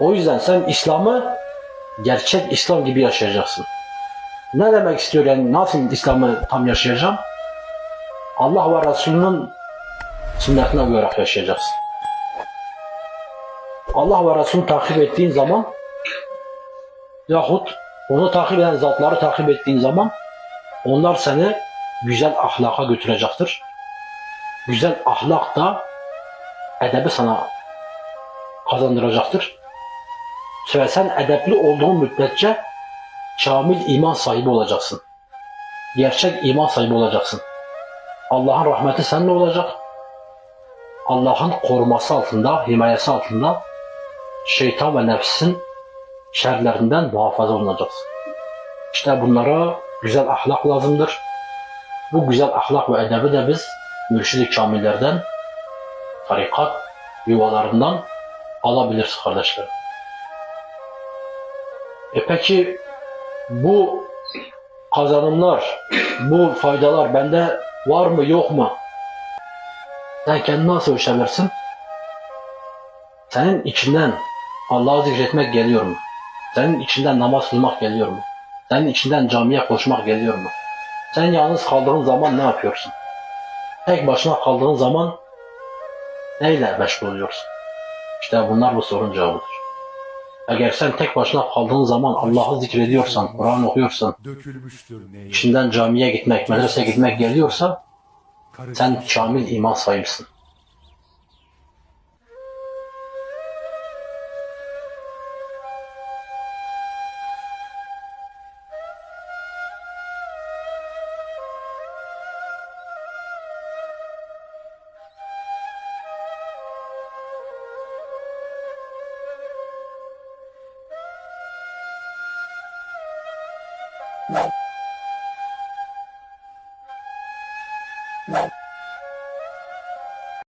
O yüzden sen İslam'ı gerçek İslam gibi yaşayacaksın. Ne demek istiyor yani nasıl İslam'ı tam yaşayacağım? Allah ve Resulünün sünnetine uyarak yaşayacaksın. Allah ve Resulünü takip ettiğin zaman yahut onu takip eden zatları takip ettiğin zaman onlar seni güzel ahlaka götürecektir. Güzel ahlak da edebi sana kazandıracaktır. Ve sen edepli olduğun müddetçe kamil iman sahibi olacaksın. Gerçek iman sahibi olacaksın. Allah'ın rahmeti seninle olacak. Allah'ın koruması altında, himayesi altında şeytan ve nefsin şerlerinden muhafaza olunacaksın. İşte bunlara güzel ahlak lazımdır. Bu güzel ahlak ve edebi de biz mürşid-i kamillerden, tarikat yuvalarından alabiliriz kardeşlerim. E peki bu kazanımlar, bu faydalar bende var mı yok mu? Sen kendini nasıl ölçebilirsin? Senin içinden Allah'ı zikretmek geliyor mu? Senin içinden namaz kılmak geliyor mu? Senin içinden camiye koşmak geliyor mu? Sen yalnız kaldığın zaman ne yapıyorsun? Tek başına kaldığın zaman neyle meşgul oluyorsun? İşte bunlar bu sorun cevabıdır. Eğer sen tek başına kaldığın zaman Allah'ı zikrediyorsan, Kur'an okuyorsan, içinden camiye gitmek, medreseye gitmek geliyorsa sen kamil iman sahibisin. Bye.